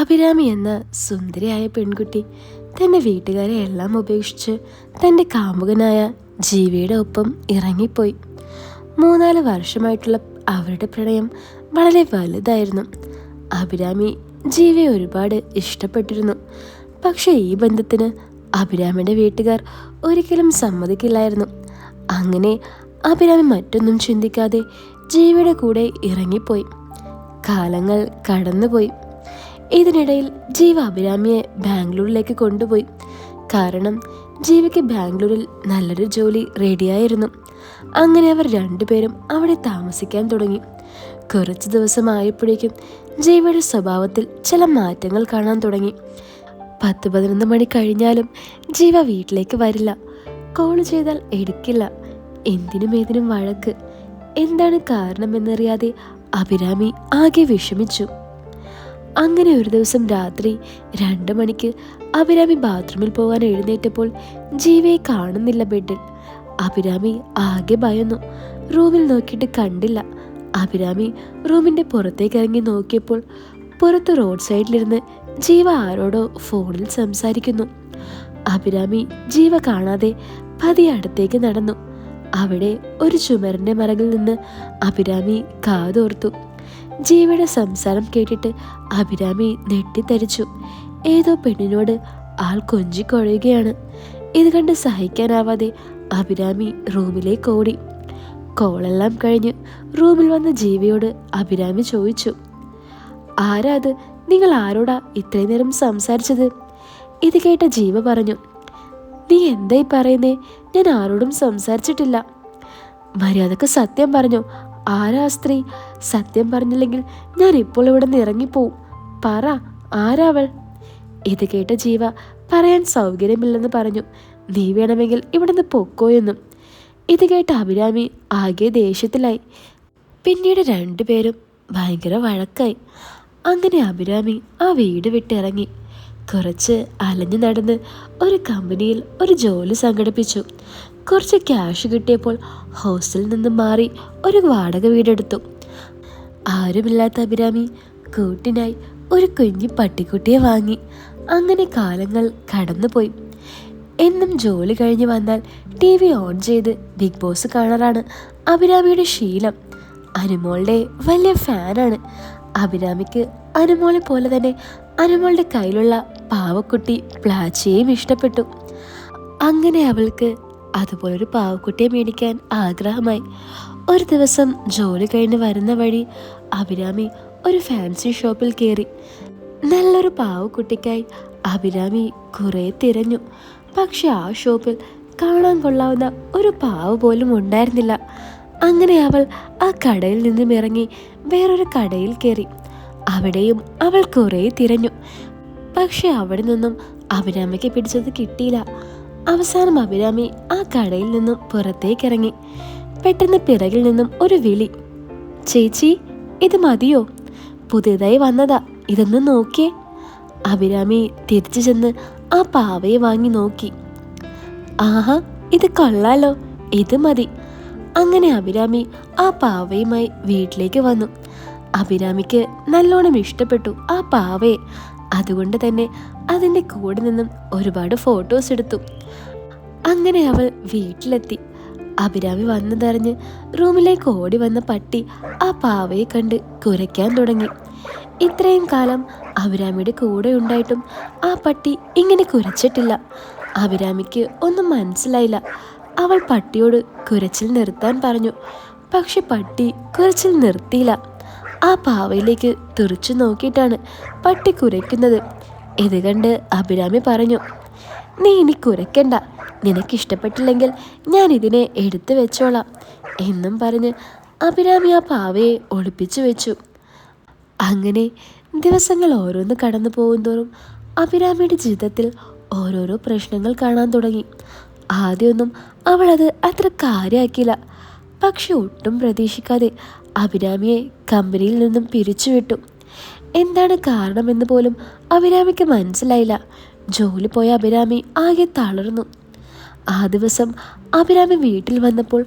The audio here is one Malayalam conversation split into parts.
അഭിരാമി എന്ന സുന്ദരിയായ പെൺകുട്ടി തന്റെ വീട്ടുകാരെ എല്ലാം ഉപേക്ഷിച്ച് തന്റെ കാമുകനായ ജീവിയുടെ ഒപ്പം ഇറങ്ങിപ്പോയി. മൂന്നാൽ വർഷമായിട്ടുള്ള അവരുടെ പ്രണയം വളരെ വലുതായിരുന്നു. അഭിരാമി ജീവിയെ ഒരുപാട് ഇഷ്ടപ്പെട്ടിരുന്നു. പക്ഷേ ഈ ബന്ധത്തിന് അഭിരാമിയുടെ വീട്ടുകാർ ഒരിക്കലും സമ്മതിക്കില്ലായിരുന്നു. അങ്ങനെ അഭിരാമി മറ്റൊന്നും ചിന്തിക്കാതെ ജീവിയുടെ കൂടെ ഇറങ്ങിപ്പോയി. കാലങ്ങൾ കടന്നുപോയി. ഇതിനിടയിൽ ജീവ അഭിരാമിയെ ബാംഗ്ലൂരിലേക്ക് കൊണ്ടുപോയി. കാരണം ജീവയ്ക്ക് ബാംഗ്ലൂരിൽ നല്ലൊരു ജോലി റെഡിയായിരുന്നു. അങ്ങനെ അവർ രണ്ടുപേരും അവിടെ താമസിക്കാൻ തുടങ്ങി. കുറച്ച് ദിവസമായപ്പോഴേക്കും ജീവയുടെ സ്വഭാവത്തിൽ ചില മാറ്റങ്ങൾ കാണാൻ തുടങ്ങി. പത്ത് പതിനൊന്ന് മണി കഴിഞ്ഞാലും ജീവ വീട്ടിലേക്ക് വരില്ല. കോൾ ചെയ്താൽ എടുക്കില്ല. എന്തിനും ഏതിനും വഴക്ക്. എന്താണ് കാരണമെന്നറിയാതെ അഭിരാമി ആകെ വിഷമിച്ചു. അങ്ങനെ ഒരു ദിവസം രാത്രി രണ്ട് മണിക്ക് അഭിരാമി ബാത്റൂമിൽ പോകാൻ എഴുന്നേറ്റപ്പോൾ ജീവയെ കാണുന്നില്ല ബെഡിൽ. അഭിരാമി ആകെ ഭയന്നു. റൂമിൽ നോക്കിയിട്ട് കണ്ടില്ല. അഭിരാമി റൂമിന്റെ പുറത്തേക്ക് ഇറങ്ങി നോക്കിയപ്പോൾ പുറത്ത് റോഡ് സൈഡിലിരുന്ന് ജീവ ആരോടോ ഫോണിൽ സംസാരിക്കുന്നു. അഭിരാമി ജീവ കാണാതെ പതിയെ അടുത്തേക്ക് നടന്നു. അവിടെ ഒരു ചുമരന്റെ മറകിൽ നിന്ന് അഭിരാമി കാതോർത്തു. ജീവയുടെ സംസാരം കേട്ടിട്ട് അഭിരാമി നെട്ടിത്തരിച്ചു ഏതോ പെണ്ണിനോട് ആൾ കൊഞ്ചിക്കൊഴയുകയാണ്. ഇത് കണ്ട് സഹിക്കാനാവാതെ അഭിരാമി റൂമിലേക്ക് ഓടി. കോളെല്ലാം കഴിഞ്ഞ് റൂമിൽ വന്ന ജീവിയോട് അഭിരാമി ചോദിച്ചു ആരാ അത്? നിങ്ങൾ ആരോടാ ഇത്രയും നേരം സംസാരിച്ചത്? ഇത് കേട്ട ജീവ പറഞ്ഞു നീ എന്തായി പറയുന്നേ? ഞാൻ ആരോടും സംസാരിച്ചിട്ടില്ല. മര്യാദയ്ക്ക് സത്യം പറഞ്ഞു ആരാ സ്ത്രീ? സത്യം പറഞ്ഞില്ലെങ്കിൽ ഞാൻ ഇപ്പോൾ ഇവിടെ നിന്ന് ഇറങ്ങിപ്പോവും. പറ ആരാവൾ ഇത് കേട്ട ജീവ പറയാൻ സൗകര്യമില്ലെന്ന് പറഞ്ഞു. നീ വേണമെങ്കിൽ ഇവിടെ നിന്ന് പൊക്കോ എന്നും. ഇത് കേട്ട അഭിരാമി ആകെ ദേഷ്യത്തിലായി. പിന്നീട് രണ്ടുപേരും ഭയങ്കര വഴക്കായി. അങ്ങനെ അഭിരാമി ആ വീട് വിട്ടിറങ്ങി. കുറച്ച് അലഞ്ഞു നടന്ന് ഒരു കമ്പനിയിൽ ഒരു ജോലി സംഘടിപ്പിച്ചു. കുറച്ച് ക്യാഷ് കിട്ടിയപ്പോൾ ഹോസ്റ്റലിൽ നിന്ന് മാറി ഒരു വാടക വീടെടുത്തു. ആരുമില്ലാത്ത അഭിരാമി കൂട്ടിനായി ഒരു കുഞ്ഞു പട്ടിക്കുട്ടിയെ വാങ്ങി. അങ്ങനെ കാലങ്ങൾ കടന്നുപോയി. എന്നും ജോലി കഴിഞ്ഞ് വന്നാൽ ടി വി ഓൺ ചെയ്ത് ബിഗ് ബോസ് കാണാറാണ് അഭിരാമിയുടെ ശീലം. അനുമോളുടെ വലിയ ഫാനാണ്. അഭിരാമിക്ക് അനുമോളെ പോലെ തന്നെ അനുമോളുടെ കയ്യിലുള്ള പാവക്കുട്ടി പ്ലാച്ചിയെയും ഇഷ്ടപ്പെട്ടു. അങ്ങനെ അവൾക്ക് അതുപോലൊരു പാവക്കുട്ടിയെ മേടിക്കാൻ ആഗ്രഹമായി. ഒരു ദിവസം ജോലി കഴിഞ്ഞ് വരുന്ന വഴി അഭിരാമി ഒരു ഫാൻസി ഷോപ്പിൽ കയറി നല്ലൊരു പാവക്കുട്ടിക്കായി അഭിരാമി കുറെ തിരഞ്ഞു. പക്ഷെ ആ ഷോപ്പിൽ കാണാൻ കൊള്ളാവുന്ന ഒരു പാവ് പോലും ഉണ്ടായിരുന്നില്ല. അങ്ങനെ അവൾ ആ കടയിൽ നിന്നും ഇറങ്ങി വേറൊരു കടയിൽ കയറി അവിടെയും അവൾ കുറേ തിരഞ്ഞു. പക്ഷെ അവിടെ നിന്നും അഭിരാമിക്ക് പിടിച്ചത് കിട്ടിയില്ല. അവസാനം അഭിരാമി ആ കടയിൽ നിന്നും പുറത്തേക്കിറങ്ങി. പെട്ടെന്ന് പിറകിൽ നിന്നും ഒരു വിളി. ചേച്ചി ഇത് മതിയോ? പുതിയതായി വന്നതാ. ഇതൊന്ന് നോക്കിയേ. അഭിരാമി തിരിച്ചു ചെന്ന് ആ പാവയെ വാങ്ങി നോക്കി. ആഹാ ഇത് കൊള്ളാലോ. ഇത് മതി. അങ്ങനെ അഭിരാമി ആ പാവയുമായി വീട്ടിലേക്ക് വന്നു. അഭിരാമിക്ക് നല്ലോണം ഇഷ്ടപ്പെട്ടു ആ പാവയെ. അതുകൊണ്ട് തന്നെ അതിന്റെ കൂടെ നിന്നും ഒരുപാട് ഫോട്ടോസ് എടുത്തു. അങ്ങനെ അവൾ വീട്ടിലെത്തി. അഭിരാമി വന്നതറിഞ്ഞ് റൂമിലേക്ക് ഓടി വന്ന പട്ടി ആ പാവയെ കണ്ട് കുരയ്ക്കാൻ തുടങ്ങി. ഇത്രയും കാലം അഭിരാമിയുടെ കൂടെ ഉണ്ടായിട്ടും ആ പട്ടി ഇങ്ങനെ കുരച്ചിട്ടില്ല. അഭിരാമിക്ക് ഒന്നും മനസ്സിലായില്ല. അവൾ പട്ടിയോട് കുരച്ചിൽ നിർത്താൻ പറഞ്ഞു. പക്ഷെ പട്ടി കുരച്ചിൽ നിർത്തിയില്ല. ആ പാവയിലേക്ക് തുറച്ചു നോക്കിയിട്ടാണ് പട്ടി കുരയ്ക്കുന്നത്. ഇത് കണ്ട് അഭിരാമി പറഞ്ഞു നീ ഇനി കുരയ്ക്കണ്ട. നിനക്കിഷ്ടപ്പെട്ടില്ലെങ്കിൽ ഞാൻ ഇതിനെ എടുത്തു വെച്ചോളാം. എന്നും പറഞ്ഞ് അഭിരാമി ആ പാവയെ ഒളിപ്പിച്ചു വെച്ചു. അങ്ങനെ ദിവസങ്ങൾ ഓരോന്ന് കടന്നു പോകുന്തോറും അഭിരാമിയുടെ ജീവിതത്തിൽ ഓരോരോ പ്രശ്നങ്ങൾ കാണാൻ തുടങ്ങി. ആദ്യമൊന്നും അവളത് അത്ര കാര്യമാക്കിയില്ല പക്ഷെ ഒട്ടും പ്രതീക്ഷിക്കാതെ അഭിരാമിയെ കമ്പനിയിൽ നിന്നും പിരിച്ചുവിട്ടു. എന്താണ് കാരണമെന്ന് പോലും അഭിരാമിക്ക് മനസ്സിലായില്ല. ജോലി പോയ അഭിരാമി ആകെ തളർന്നു. ആ ദിവസം അഭിരാമി വീട്ടിൽ വന്നപ്പോൾ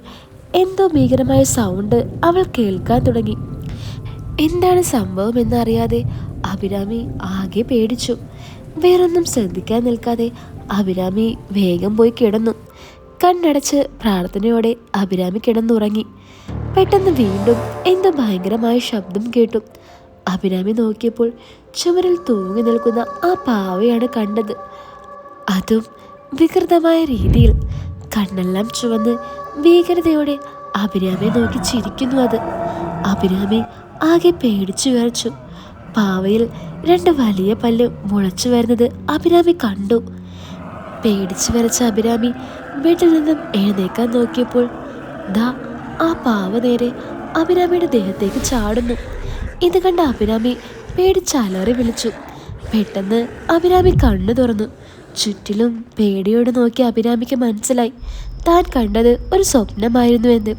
എന്തോ ഭീകരമായ സൗണ്ട് അവൾ കേൾക്കാൻ തുടങ്ങി. എന്താണ് സംഭവം എന്നറിയാതെ അഭിരാമി ആകെ പേടിച്ചു. വേറൊന്നും ശ്രദ്ധിക്കാൻ നിൽക്കാതെ അഭിരാമി വേഗം പോയി കിടന്നു. കണ്ണടച്ച് പ്രാർത്ഥനയോടെ അഭിരാമി കിടന്നുറങ്ങി. പെട്ടെന്ന് വീണ്ടും എന്തോ ഭയങ്കരമായ ശബ്ദം കേട്ടു. അഭിരാമി നോക്കിയപ്പോൾ ചുമരിൽ തൂങ്ങി നിൽക്കുന്ന ആ പാവയാണ് കണ്ടത്. അതും വികൃതമായ രീതിയിൽ കണ്ണെല്ലാം ചുവന്ന് ഭീകരതയോടെ അഭിരാമെ നോക്കി ചിരിക്കുന്നു അത്. അഭിരാമി ആകെ പേടിച്ചു വരച്ചു പാവയിൽ രണ്ട് വലിയ പല്ല് മുളച്ചു വരുന്നത് അഭിരാമി കണ്ടു. പേടിച്ചു വരച്ച അഭിരാമി വീട്ടിൽ നിന്നും എഴുന്നേക്കാൻ നോക്കിയപ്പോൾ ദാ ആ പാവ നേരെ അഭിരാമിയുടെ ദേഹത്തേക്ക് ചാടുന്നു. ഇത് കണ്ട അഭിരാമി പേടിച്ചലറി വിളിച്ചു. പെട്ടെന്ന് അഭിരാമി കണ്ണു തുറന്നു. ചുറ്റിലും പേടിയോട് നോക്കി അഭിരാമിക്ക് മനസ്സിലായി. താൻ കണ്ടത് ഒരു സ്വപ്നമായിരുന്നു എന്ന്.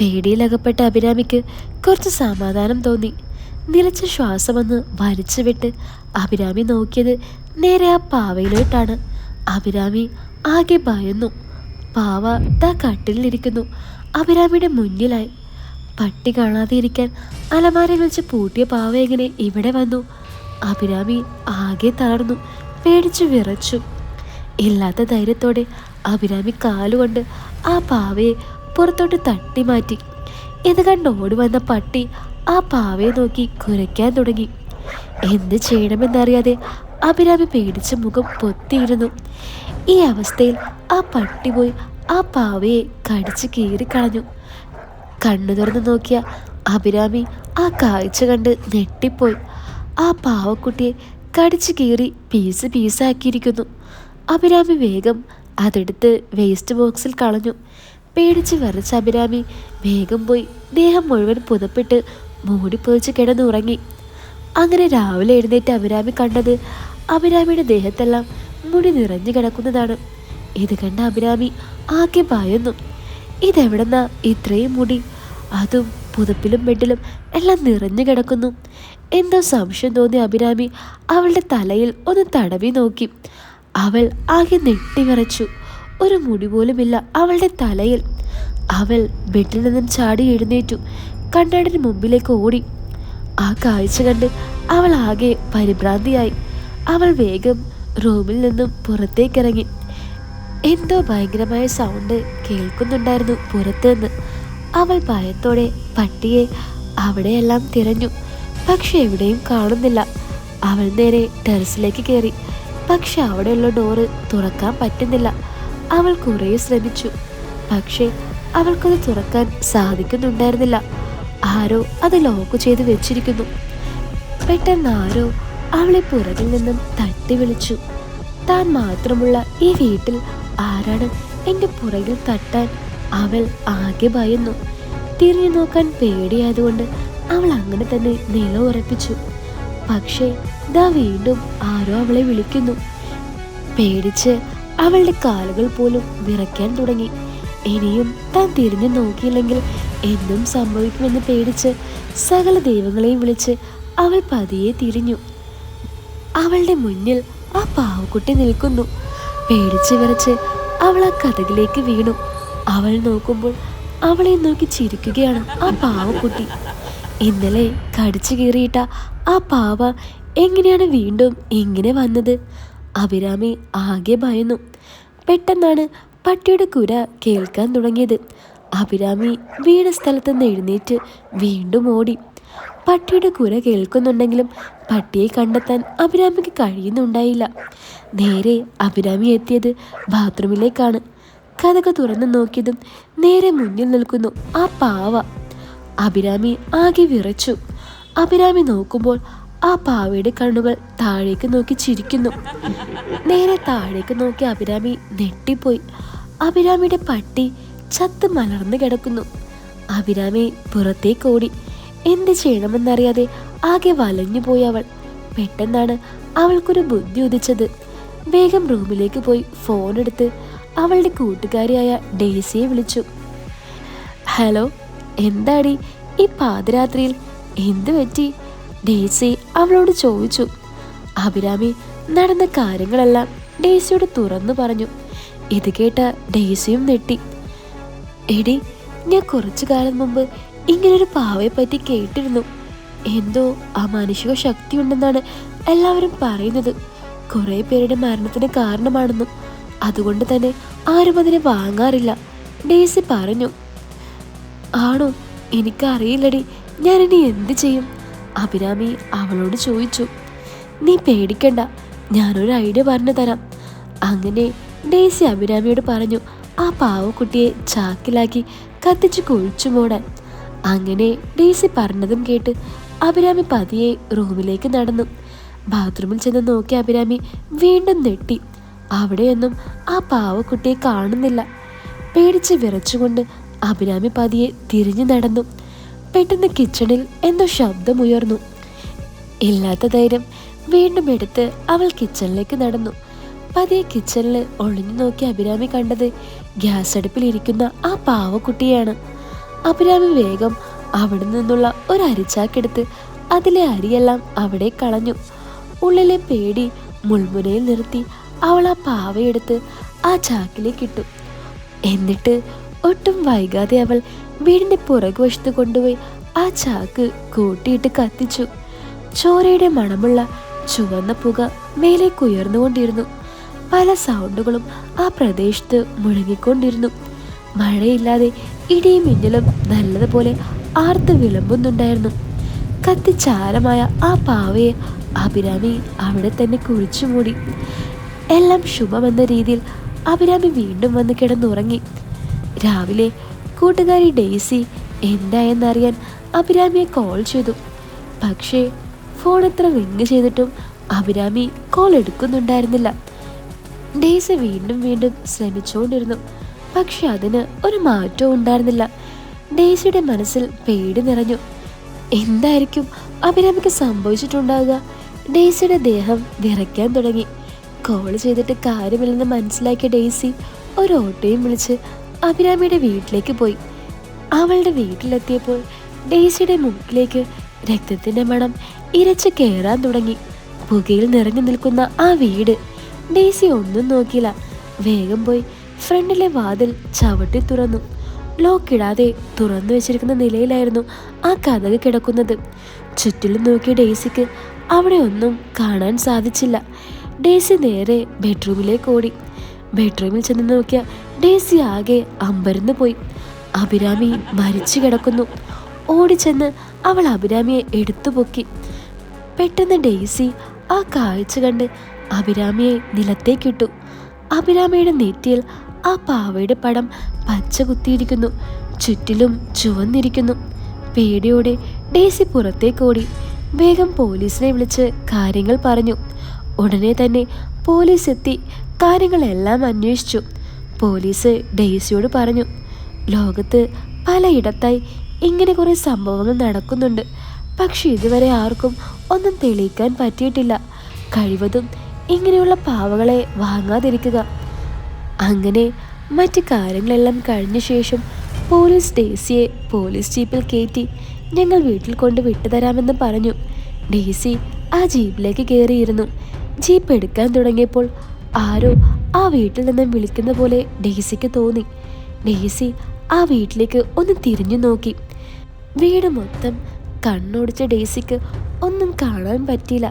പേടിയിലകപ്പെട്ട അഭിരാമിക്ക് കുറച്ച് സമാധാനം തോന്നി. നിലച്ച ശ്വാസം വന്ന് വലിച്ചു വിട്ട് അഭിരാമി നോക്കിയത് നേരെ ആ പാവയിലോട്ടാണ്. അഭിരാമി ആകെ ഭയന്നു. പാവ താ കട്ടിലിരിക്കുന്നു അഭിരാമിയുടെ മുന്നിലായി. പട്ടി കാണാതെ ഇരിക്കാൻ അലമാരയിൽ വെച്ച് പൂട്ടിയ പാവ എങ്ങനെ ഇവിടെ വന്നു? അഭിരാമി ആകെ തളർന്നു പേടിച്ചു വിറച്ചു. ഇല്ലാത്ത ധൈര്യത്തോടെ അഭിരാമി കാലുകൊണ്ട് ആ പാവയെ പുറത്തോട്ട് തട്ടി മാറ്റി ഇത് കണ്ട് ഓടി വന്ന പട്ടി ആ പാവയെ നോക്കി കുരയ്ക്കാൻ തുടങ്ങി. എന്ത് ചെയ്യണമെന്നറിയാതെ അഭിരാമി പേടിച്ച മുഖം പൊത്തിയിരുന്നു ഈ അവസ്ഥയിൽ ആ പട്ടി പോയി ആ പാവയെ കടിച്ച് കീറിക്കളഞ്ഞു. കണ്ണു തുറന്നു നോക്കിയ അഭിരാമി ആ കാഴ്ച കണ്ട് ഞെട്ടിപ്പോയി. ആ പാവക്കുട്ടിയെ കടിച്ചു കീറി പീസ് പീസാക്കിയിരിക്കുന്നു. അഭിരാമി വേഗം അതെടുത്ത് വേസ്റ്റ് ബോക്സിൽ കളഞ്ഞു. പേടിച്ച് വരച്ച അഭിരാമി വേഗം പോയി ദേഹം മുഴുവൻ പുതപ്പിട്ട് മൂടിപ്പൊതിച്ച് കിടന്നുറങ്ങി. അങ്ങനെ രാവിലെ എഴുന്നേറ്റ് അഭിരാമി കണ്ടത് അഭിരാമിയുടെ ദേഹത്തെല്ലാം മുടി നിറഞ്ഞു കിടക്കുന്നതാണ്. ഇത് കണ്ട അഭിരാമി ആകെ ഭയന്നു. ഇതെവിടെന്നാ ഇത്രയും മുടി? അതും പുതപ്പിലും ബെഡിലും എല്ലാം നിറഞ്ഞു കിടക്കുന്നു. എന്തോ സംശയം തോന്നിയ അഭിരാമി അവളുടെ തലയിൽ ഒന്ന് തടവി നോക്കി. അവൾ ആകെ നെട്ടി വിറച്ചു ഒരു മുടി പോലുമില്ല അവളുടെ തലയിൽ. അവൾ ബെഡിൽ നിന്നും ചാടി എഴുന്നേറ്റു. കണ്ണാടിന് മുമ്പിലേക്ക് ഓടി. ആ കാഴ്ച കണ്ട് അവൾ ആകെ പരിഭ്രാന്തിയായി. അവൾ വേഗം റൂമിൽ നിന്നും പുറത്തേക്കിറങ്ങി. എന്തോ ഭയങ്കരമായ സൗണ്ട് കേൾക്കുന്നുണ്ടായിരുന്നു പുറത്തുനിന്ന്. അവൾ ഭയത്തോടെ പട്ടിയെ അവിടെയെല്ലാം തിരഞ്ഞു. പക്ഷെ എവിടെയും കാണുന്നില്ല. അവൾ നേരെ ടെറസിലേക്ക് കയറി. പക്ഷെ അവിടെയുള്ള ഡോറ് തുറക്കാൻ പറ്റുന്നില്ല. അവൾ കുറേ ശ്രമിച്ചു. പക്ഷേ അവൾക്കത് തുറക്കാൻ സാധിക്കുന്നുണ്ടായിരുന്നില്ല. ആരോ അത് ലോക്ക് ചെയ്ത് വെച്ചിരിക്കുന്നു. പെട്ടെന്ന് ആരോ അവളെ പുറകിൽ നിന്നും തട്ടി വിളിച്ചു താൻ മാത്രമുള്ള ഈ വീട്ടിൽ ആരാണ് എന്റെ പുറകിൽ തട്ടാൻ? അവൾ ആകെ ഭയന്നു. തിരിഞ്ഞു നോക്കാൻ പേടിയായതുകൊണ്ട് അവൾ അങ്ങനെ തന്നെ നില ഉറപ്പിച്ചു. പക്ഷേ ദാ വീണ്ടും ആരോ അവളെ വിളിക്കുന്നു. പേടിച്ച് അവളുടെ കാലുകൾ പോലും വിറയ്ക്കാൻ തുടങ്ങി. ഇനിയും താൻ തിരിഞ്ഞു നോക്കിയില്ലെങ്കിൽ എന്തും സംഭവിക്കുമെന്ന് പേടിച്ച് സകല ദൈവങ്ങളെയും വിളിച്ച് അവൾ പതിയെ തിരിഞ്ഞു. അവളുടെ മുന്നിൽ ആ പാവക്കുട്ടി നിൽക്കുന്നു. പേടിച്ച് വിറച്ച് അവൾ ആ കഥകിലേക്ക് വീണു. അവൾ നോക്കുമ്പോൾ അവളെ നോക്കി ചിരിക്കുകയാണ് ആ പാവക്കുട്ടി. ഇന്നലെ കടിച്ചു കീറിയിട്ട ആ പാവ എങ്ങനെയാണ് വീണ്ടും ഇങ്ങനെ വന്നത്? അഭിരാമി ആകെ ഭയന്നു. പെട്ടെന്നാണ് പട്ടിയുടെ കുര കേൾക്കാൻ തുടങ്ങിയത്. അഭിരാമി വീണ സ്ഥലത്ത് നിന്ന് എഴുന്നേറ്റ് വീണ്ടും ഓടി. പട്ടിയുടെ കുര കേൾക്കുന്നുണ്ടെങ്കിലും പട്ടിയെ കണ്ടെത്താൻ അഭിരാമിക്ക് കഴിയുന്നുണ്ടായില്ല. നേരെ അഭിരാമി എത്തിയത് ബാത്റൂമിലേക്കാണ്. കഥക തുറന്നു നോക്കിയതും നേരെ മുന്നിൽ നിൽക്കുന്നു ആ പാവ. അഭിരാമി ആകെ വിറച്ചു. അഭിരാമി നോക്കുമ്പോൾ ആ പാവയുടെ കണ്ണുകൾ താഴേക്ക് നോക്കി ചിരിക്കുന്നു. നേരെ താഴേക്ക് നോക്കി അഭിരാമി നെട്ടിപ്പോയി അഭിരാമിയുടെ പട്ടി ചത്ത് മലർന്നു കിടക്കുന്നു. അഭിരാമി പുറത്തേക്ക് ഓടി. എന്ത് ചെയ്യണമെന്നറിയാതെ ആകെ വലഞ്ഞു പോയി അവൾ. പെട്ടെന്നാണ് അവൾക്കൊരു ബുദ്ധി ഉദിച്ചത്. വേഗം റൂമിലേക്ക് പോയി ഫോൺ എടുത്ത് അവളുടെ കൂട്ടുകാരിയായ ഡേസിയെ വിളിച്ചു. ഹലോ എന്താടി? ഈ പാതിരാത്രിയിൽ എന്ത് പറ്റി? ഡേസി അവളോട് ചോദിച്ചു. അഭിരാമി നടന്ന കാര്യങ്ങളെല്ലാം ഡേസിയോട് തുറന്നു പറഞ്ഞു. ഇത് കേട്ട ഡേസിയും നെട്ടി എടി ഞാൻ കുറച്ചു കാലം മുമ്പ് ഇങ്ങനൊരു പാവയെ പറ്റി കേട്ടിരുന്നു. എന്തോ ആ മാനുഷിക ശക്തി ഉണ്ടെന്നാണ് എല്ലാവരും പറയുന്നത്. കുറേ പേരുടെ മരണത്തിന് കാരണമാണെന്നും. അതുകൊണ്ട് തന്നെ ആരും അതിനെ വാങ്ങാറില്ല. ഡേസി പറഞ്ഞു ആണോ? എനിക്കറിയില്ലടി. ഞാൻ ഇനി എന്ത് ചെയ്യും? അഭിരാമി അവളോട് ചോദിച്ചു നീ പേടിക്കണ്ട. ഞാനൊരു ഐഡിയ പറഞ്ഞു തരാം. അങ്ങനെ ഡേസി അഭിരാമിയോട് പറഞ്ഞു ആ പാവക്കുട്ടിയെ ചാക്കിലാക്കി കത്തിച്ച് കുഴിച്ചു മൂടാൻ. അങ്ങനെ ഡേസി പറഞ്ഞതും കേട്ട് അഭിരാമി പതിയെ റൂമിലേക്ക് നടന്നു. ബാത്റൂമിൽ ചെന്ന് നോക്കിയ അഭിരാമി വീണ്ടും നെട്ടി അവിടെയൊന്നും ആ പാവക്കുട്ടിയെ കാണുന്നില്ല. പേടിച്ച് വിറച്ചുകൊണ്ട് അഭിരാമി പതിയെ തിരിഞ്ഞു നടന്നു. പെട്ടെന്ന് കിച്ചണിൽ എന്തോ ശബ്ദമുയർന്നു. ഇല്ലാത്ത ധൈര്യം വീണ്ടും എടുത്ത് അവൾ കിച്ചണിലേക്ക് നടന്നു. പതിയെ കിച്ചണിൽ ഒളിഞ്ഞു നോക്കി അഭിരാമി കണ്ടത് ഗ്യാസ് അടുപ്പിൽ ഇരിക്കുന്ന ആ പാവക്കുട്ടിയാണ്. അഭിരാമി വേഗം അവിടെ നിന്നുള്ള ഒരു അരിച്ചാക്കെടുത്ത് അതിലെ അരിയെല്ലാം അവിടെ കളഞ്ഞു. ഉള്ളിലെ പേടി മുൾമുനയിൽ നിർത്തി അവൾ ആ പാവയെടുത്ത് ആ ചാക്കിലേക്ക് ഇട്ടു. എന്നിട്ട് ഒട്ടും വൈകാതെ അവൾ വീടിന്റെ പുറകുവശത്ത് കൊണ്ടുപോയി ആ ചാക്ക് കൂട്ടിയിട്ട് കത്തിച്ചു. ചോരയുടെ മണമുള്ള ചുവന്ന പുക മേലേക്ക് ഉയർന്നുകൊണ്ടിരുന്നു. പല സൗണ്ടുകളും ആ പ്രദേശത്ത് മുഴങ്ങിക്കൊണ്ടിരുന്നു. മഴയില്ലാതെ ഇടിയും മിന്നലും നല്ലതുപോലെ ആർത്ത് വിളമ്പുന്നുണ്ടായിരുന്നു. കത്തിച്ചാരമായ ആ പാവയെ അഭിരാമി അവിടെ തന്നെ കുഴിച്ചു മൂടി. എല്ലാം ശുഭമെന്ന രീതിയിൽ അഭിരാമി വീണ്ടും വന്ന് കിടന്നുറങ്ങി. രാവിലെ കൂട്ടുകാരി ഡെയ്സി എന്തായെന്നറിയാൻ അഭിരാമിയെ കോൾ ചെയ്തു. പക്ഷേ ഫോൺ എത്ര റിങ് ചെയ്തിട്ടും അഭിരാമി കോൾ എടുക്കുന്നുണ്ടായിരുന്നില്ല. ഡെയ്സി വീണ്ടും വീണ്ടും ശ്രമിച്ചുകൊണ്ടിരുന്നു. പക്ഷെ അതിന് ഒരു മാറ്റവും ഉണ്ടായിരുന്നില്ല. ഡേസിയുടെ മനസ്സിൽ പേടി നിറഞ്ഞു. എന്തായിരിക്കും അഭിരാമിക്ക് സംഭവിച്ചിട്ടുണ്ടാവുക? ഡേസിയുടെ ദേഹം വിറയ്ക്കാൻ തുടങ്ങി. കോൾ ചെയ്തിട്ട് കാര്യമില്ലെന്ന് മനസ്സിലാക്കിയ ഡേസി ഒരു ഓട്ടോയും വിളിച്ച് അഭിരാമിയുടെ വീട്ടിലേക്ക് പോയി. അവളുടെ വീട്ടിലെത്തിയപ്പോൾ ഡേസിയുടെ മുക്കിലേക്ക് രക്തത്തിന്റെ മണം ഇരച്ച് കയറാൻ തുടങ്ങി. പുകയിൽ നിറഞ്ഞു നിൽക്കുന്ന ആ വീട് ഡേസി ഒന്നും നോക്കിയില്ല. വേഗം പോയി ഫ്രണ്ടിലെ വാതിൽ ചവിട്ടി തുറന്നു. ലോക്കിടാതെ തുറന്നു വെച്ചിരിക്കുന്ന നിലയിലായിരുന്നു ആ കഥക് കിടക്കുന്നത്. ചുറ്റിലും നോക്കിയ ഡേസിക്ക് അവിടെ ഒന്നും കാണാൻ സാധിച്ചില്ല. ഡേസി നേരെ ബെഡ്റൂമിലേക്ക് ഓടി. ബെഡ്റൂമിൽ ചെന്ന് നോക്കിയ ഡേസി ആകെ അമ്പരന്ന് പോയി. അഭിരാമി മരിച്ചു കിടക്കുന്നു. ഓടിച്ചെന്ന് അവൾ അഭിരാമിയെ എടുത്തു പൊക്കി. പെട്ടെന്ന് ഡേസി ആ കാഴ്ച കണ്ട് അഭിരാമിയെ നിലത്തേക്കിട്ടു. അഭിരാമിയുടെ നെറ്റിയിൽ ആ പാവയുടെ പടം പച്ച കുത്തിയിരിക്കുന്നു. ചുറ്റിലും ചുവന്നിരിക്കുന്നു. പേടിയോടെ ഡേസി പുറത്തേക്ക് ഓടി. വേഗം പോലീസിനെ വിളിച്ച് കാര്യങ്ങൾ പറഞ്ഞു. ഉടനെ തന്നെ പോലീസ് എത്തി കാര്യങ്ങളെല്ലാം അന്വേഷിച്ചു. പോലീസ് ഡേസിയോട് പറഞ്ഞു ലോകത്ത് പലയിടത്തായി ഇങ്ങനെ കുറേ സംഭവങ്ങൾ നടക്കുന്നുണ്ട്. പക്ഷെ ഇതുവരെ ആർക്കും ഒന്നും തെളിയിക്കാൻ പറ്റിയിട്ടില്ല. കഴിവതും ഇങ്ങനെയുള്ള പാവകളെ വാങ്ങാതിരിക്കുക. അങ്ങനെ മറ്റു കാര്യങ്ങളെല്ലാം കഴിഞ്ഞ ശേഷം പോലീസ് ഡേസിയെ പോലീസ് ജീപ്പിൽ കയറ്റി ഞങ്ങൾ വീട്ടിൽ കൊണ്ട് വിട്ടുതരാമെന്ന് പറഞ്ഞു. ഡേസി ആ ജീപ്പിലേക്ക് കയറിയിരുന്നു. ജീപ്പ് എടുക്കാൻ തുടങ്ങിയപ്പോൾ ആരോ ആ വീട്ടിൽ നിന്നും വിളിക്കുന്ന പോലെ ഡേസിക്ക് തോന്നി. ഡേസി ആ വീട്ടിലേക്ക് ഒന്ന് തിരിഞ്ഞു നോക്കി. വീട് മൊത്തം കണ്ണോടിച്ച ഡേസിക്ക് ഒന്നും കാണാൻ പറ്റിയില്ല.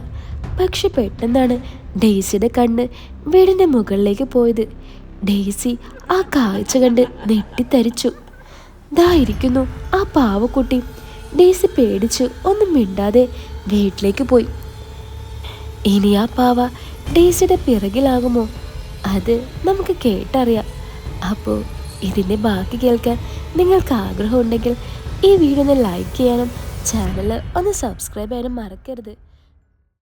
പക്ഷെ പെട്ടെന്നാണ് ഡേസിയുടെ കണ്ണ് വീടിന്റെ മുകളിലേക്ക് പോയത്. ഡേസി ആ കാഴ്ച കണ്ട് നെട്ടിത്തരിച്ചു ദാ ഇരിക്കുന്നു ആ പാവക്കുട്ടി. ഡേസി പേടിച്ച് ഒന്നും മിണ്ടാതെ വീട്ടിലേക്ക് പോയി. ഇനി ആ പാവ ഡേസിയുടെ പിറകിലാകുമോ? അത് നമുക്ക് കേട്ടറിയാം. അപ്പോൾ ഇതിന്റെ ബാക്കി കേൾക്കാൻ നിങ്ങൾക്ക് ആഗ്രഹമുണ്ടെങ്കിൽ ഈ വീഡിയോ ഒന്ന് ലൈക്ക് ചെയ്യാനും ചാനൽ ഒന്ന് സബ്സ്ക്രൈബ് ചെയ്യാനും മറക്കരുത്.